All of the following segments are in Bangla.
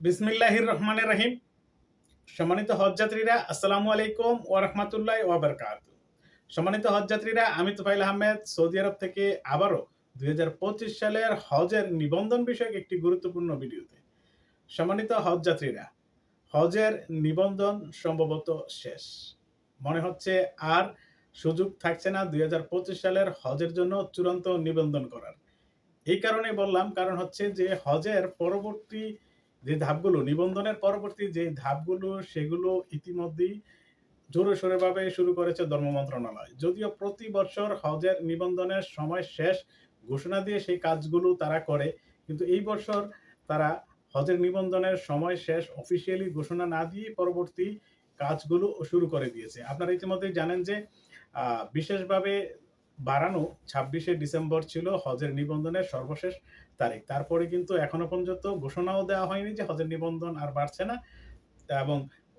বিসমিল্লাহির রহমানের রহিম। সম্মানিত হজযাত্রীরা, আসসালামু আলাইকুম ও রহমতুল্লাহ ওয়াবারকাত সম্মানিত হজযাত্রীরা, আমি তুফাইল আহমেদ, সৌদি আরব থেকে আবারও দুই হাজার পঁচিশ সালের হজের নিবন্ধন বিষয়ক একটি গুরুত্বপূর্ণ ভিডিওতে। সম্মানিত হজযাত্রীরা, হজের নিবন্ধন সম্ভবত শেষ। মনে হচ্ছে আর সুযোগ থাকছে না দুই হাজার পঁচিশ সালের হজের জন্য চূড়ান্ত নিবন্ধন করার। এই কারণে বললাম, কারণ হচ্ছে যে হজের পরবর্তী যে ধাপগুলো, নিবন্ধনের পরবর্তী যে ধাপগুলো, সেগুলো ইতিমধ্যেই জোরে সোরে ভাবে শুরু করেছে ধর্ম মন্ত্রণালয়। যদিও প্রতি বছর হজের নিবন্ধনের সময় শেষ ঘোষণা দিয়ে সেই কাজগুলো তারা করে, কিন্তু এই বছর তারা হজের নিবন্ধনের সময় শেষ অফিসিয়ালি ঘোষণা না দিয়ে পরবর্তী কাজগুলো শুরু করে দিয়েছে। আপনারা ইতিমধ্যেই জানেন যে বিশেষভাবে বাড়ানো ছাব্বিশে ডিসেম্বর ছিল হজের নিবন্ধনের সর্বশেষ তারিখ। তারপরে কিন্তু এখনও পর্যন্ত ঘোষণাও দেওয়া হয়নি যে হজের নিবন্ধন আর বাড়ছে না এবং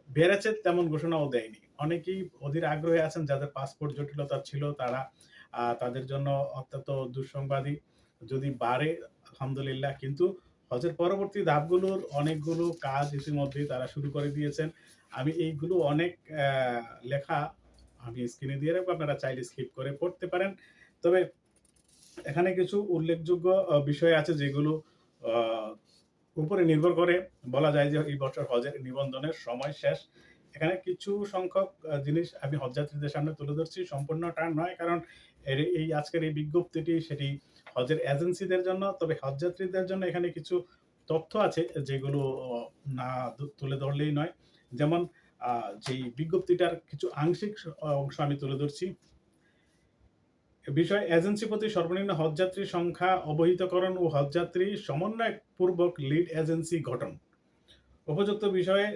বেড়েছে তেমন ঘোষণাও দেয়নি। অনেকেই অধীর আগ্রহে আছেন যাদের পাসপোর্ট জটিলতা ছিল তারা তাদের জন্য অত্যন্ত দুঃসংবাদী যদি বাড়ে, আলহামদুলিল্লাহ। কিন্তু হজের পরবর্তী ধাপগুলোর অনেকগুলো কাজ ইতিমধ্যেই তারা শুরু করে দিয়েছেন। আমি এইগুলো অনেক লেখা আমি স্ক্রিনে দিয়ে রাখব, আপনারা চাইলে স্কিপ করে পড়তে পারেন। তবে এখানে কিছু উল্লেখযোগ্য বিষয় আছে যেগুলো উপরে নির্ভর করে। বলা যায় যে এই বছর হজের নিবন্ধনের সময় শেষ। এখানে কিছু সংখ্যক জিনিস আমি হজযাত্রীদের সামনে তুলে ধরছি। সম্পূর্ণটা নয়, কারণ এই আজকের এই বিজ্ঞপ্তিটি সেটি হজের এজেন্সিদের জন্য, তবে হজযাত্রীদের জন্য এখানে কিছু তথ্য আছে যেগুলো না তুলে ধরলেই নয়। যেমন যেই বিজ্ঞপ্তিটার কিছু আংশিক অংশ আমি তুলে ধরছি। বিষয় এজেন্সি প্রতি সর্বনিম্ন হজযাত্রী সংখ্যা, অবহিতকরণ ও হজযাত্রী সমন্বয় পূর্বক লিড এজেন্সি গঠন। উপযুক্ত বিষয়ে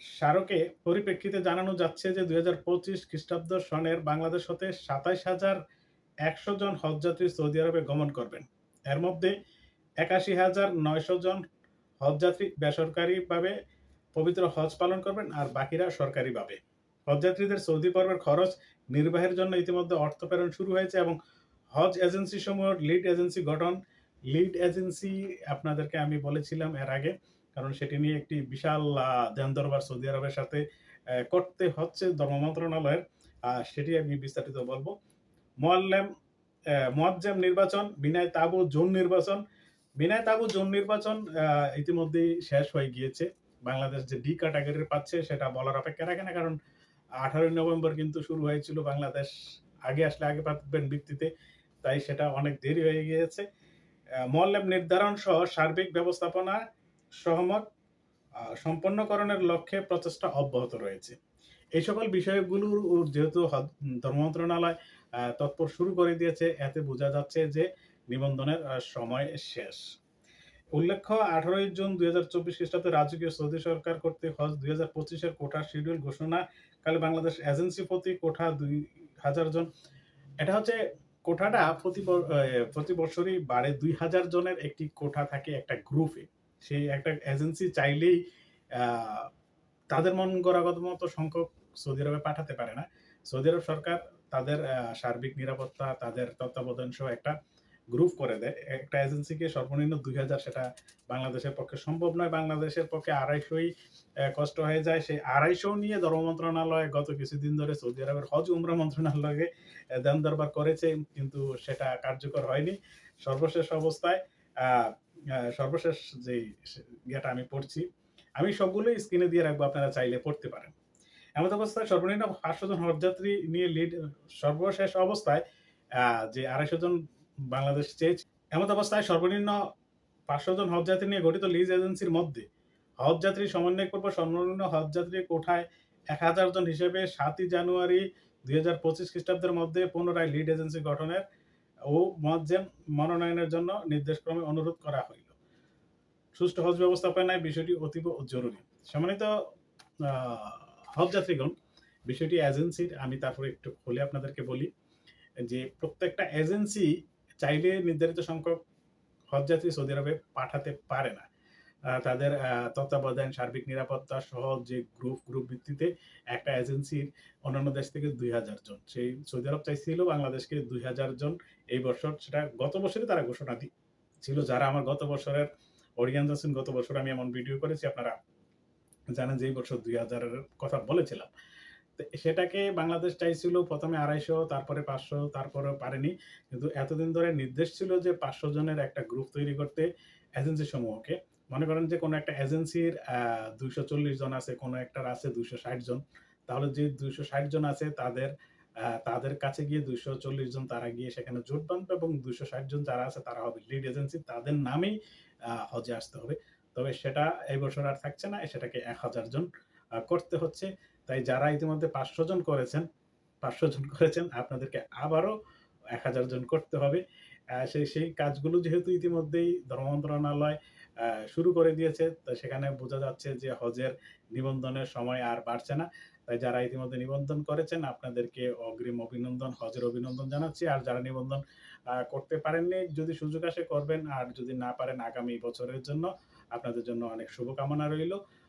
স্মারকে পরিপ্রেক্ষিতে জানানো যাচ্ছে যে দুই হাজার পঁচিশ খ্রিস্টাব্দ সনের বাংলাদেশ হতে সাতাইশ হাজার একশো জন হজযাত্রী সৌদি আরবে গমন করবেন। এর মধ্যে একাশি হাজার নয়শো জন হজযাত্রী বেসরকারিভাবে পবিত্র হজ পালন করবেন আর বাকিরা সরকারিভাবে। হজযাত্রীদের সৌদি পর্বের খরচ নির্বাহের জন্য ইতিমধ্যে অর্থ প্রেরণ শুরু হয়েছে এবং হজ এজেন্সি সমূহ লিড এজেন্সি গঠন, লিড এজেন্সি আপনাদেরকে আমি বলেছিলাম এর আগে, কারণ সেটি নিয়ে একটি বিশাল দেন দরবার সৌদি আরবের সাথে করতে হচ্ছে ধর্ম মন্ত্রণালয়ের সেটি আমি বিস্তারিত বলব। মোয়াল্লেম মোয়াজ্জেম নির্বাচন, বিনায় তাবু জোন নির্বাচন, বিনায় তাবু জোন নির্বাচন ইতিমধ্যেই শেষ হয়ে গিয়েছে। বাংলাদেশ যে ডি ক্যাটাগরির পাচ্ছে, সেটা বলার অপেক্ষা রাখে না। কারণ আঠারোই নভেম্বর কিন্তু শুরু হয়েছিল বাংলাদেশ আগে আসলে আগে পাবেন ভিত্তিতে, তাই সেটা অনেক দেরি হয়ে গিয়েছে। মোয়াল্লেম নির্ধারণ সহ সার্বিক ব্যবস্থাপনা সহমত সম্পন্নকরণের লক্ষ্যে প্রচেষ্টা অব্যাহত রয়েছে। এই সকল বিষয়গুলোর যেহেতু ধর্ম মন্ত্রণালয় তৎপর শুরু করে দিয়েছে, এতে বোঝা যাচ্ছে যে নিবন্ধনের সময় শেষ। উল্লেখ্য, আঠারোই জুন দুই হাজার চব্বিশ খ্রিস্টাব্দে রাজকীয় সৌদি সরকার কর্তৃক হজ দুই হাজার পঁচিশের কোঠার শিডিউল ঘোষণা। কালে বাংলাদেশ এজেন্সি প্রতি কোঠা দুই হাজার জন। এটা হচ্ছে কোঠাটা প্রতি প্রতি বছরই বাড়ে দুই হাজার জনের একটি কোঠা থাকে একটা গ্রুপে। সেই একটা এজেন্সি চাইলেই তাদের মন গড়াগত মতো সংখ্যক সৌদি আরবে পাঠাতে পারে না। সৌদি আরব সরকার তাদের সার্বিক নিরাপত্তা, তাদের তত্ত্বাবধান সহ একটা গ্রুপ করে দেয়। একটা এজেন্সিকে সর্বনিম্ন দুই হাজার সেটা বাংলাদেশের পক্ষে সম্ভব নয়। বাংলাদেশের পক্ষে আড়াইশোই কষ্ট হয়ে যায়। সেই আড়াইশো নিয়ে ধর্ম মন্ত্রণালয় গত কিছুদিন ধরে সৌদি আরবের হজ উমরা মন্ত্রণালয়কে আহ, দেন দরবার করেছে কিন্তু সেটা কার্যকর হয়নি। সর্বশেষ অবস্থায় সর্বশেষ যে ইয়েটা আমি পড়ছি আমি সবগুলোই স্ক্রিনে দিয়ে রাখব আপনারা চাইলে পড়তে পারেন। এমন অবস্থায় সর্বনিম্ন পাঁচশো জন হজযাত্রী নিয়ে লিড সর্বশেষ অবস্থায় যে আড়াইশো জন বাংলাদেশ চেয়েছে। এমন অবস্থায় সর্বনিম্ন পাঁচশো জন হজযাত্রী নিয়ে গঠিত লিজ এজেন্সির মধ্যে হজযাত্রী সমন্বয় করব সর্বনিম্ন হজযাত্রী কোঠায় এক হাজার জন হিসেবে সাতই জানুয়ারি দুই হাজার পঁচিশ খ্রিস্টাব্দের মধ্যে পুনরায় লিড এজেন্সি গঠনের ও মজ্জেম মনোনয়নের জন্য নির্দেশক্রমে অনুরোধ করা হইল। সুষ্ঠু হজ ব্যবস্থাপনায় বিষয়টি অতীব জরুরি। সম্মানিত হজযাত্রীগণ, বিষয়টি এজেন্সির, আমি তারপরে একটু খুলে আপনাদেরকে বলি যে প্রত্যেকটা এজেন্সি চাইলে নির্ধারিত সংখ্যক হজযাত্রী সৌদি আরবে পাঠাতে পারে না। তাদের তত্ত্বাবধান, সার্বিক নিরাপত্তা সহ যে গ্রুপ গ্রুপ ভিত্তিতে একটা এজেন্সির অন্যান্য দেশ থেকে দুই হাজার জন। সেই সৌদি আরব চাইছিল বাংলাদেশকে দুই হাজার জন এই বছর। সেটা গত বছরই তারা ঘোষণা ছিল যারা আমার গত বছরের অডিয়েন্স আছেন, গত বছর আমি এমন ভিডিও করেছি, আপনারা জানেন যে এই বছর দুই হাজারের কথা বলেছিলাম। সেটাকে বাংলাদেশ চাইছিল প্রথমে আড়াইশো, তারপরে পাঁচশো তারপরে পারেনি। কিন্তু এতদিন ধরে নির্দেশ ছিল যে পাঁচশো জনের একটা গ্রুপ তৈরি করতে এজেন্সি সমূহকে। মনে করেন যে কোনো একটা এজেন্সির দুইশো চল্লিশ জন আছে, কোনো একটার আছে দুইশো ষাট জন। তাহলে যে দুইশো ষাট জন আছে তাদের তাদের কাছে গিয়ে দুইশো চল্লিশ জন তারা গিয়ে সেখানে জোট বাঁধবে এবং দুইশো ষাট জন যারা আছে তারা হবে লিড এজেন্সি তাদের নামেই হজে আসতে হবে। তবে সেটা এই বছর আর থাকছে না, সেটাকে এক হাজার জন করতে হচ্ছে। তাই যারা ইতিমধ্যে পাঁচশো জন করেছেন, পাঁচশো জন করেছেন, আপনাদেরকে আবারও এক হাজার জন করতে হবে। সেই সেই কাজগুলো যেহেতু ইতিমধ্যেই ধর্ম মন্ত্রণালয় শুরু করে দিয়েছে, তো সেখানে বোঝা যাচ্ছে যে হজের নিবন্ধনের সময় আর বাড়ছে না। তাই যারা ইতিমধ্যে নিবন্ধন করেছেন, আপনাদেরকে অগ্রিম অভিনন্দন, হজের অভিনন্দন জানাচ্ছি। আর যারা নিবন্ধন করতে পারেননি, যদি সুযোগ আসে করবেন। আর যদি না পারেন, আগামী বছরের জন্য আপনাদের জন্য অনেক শুভকামনা রইল।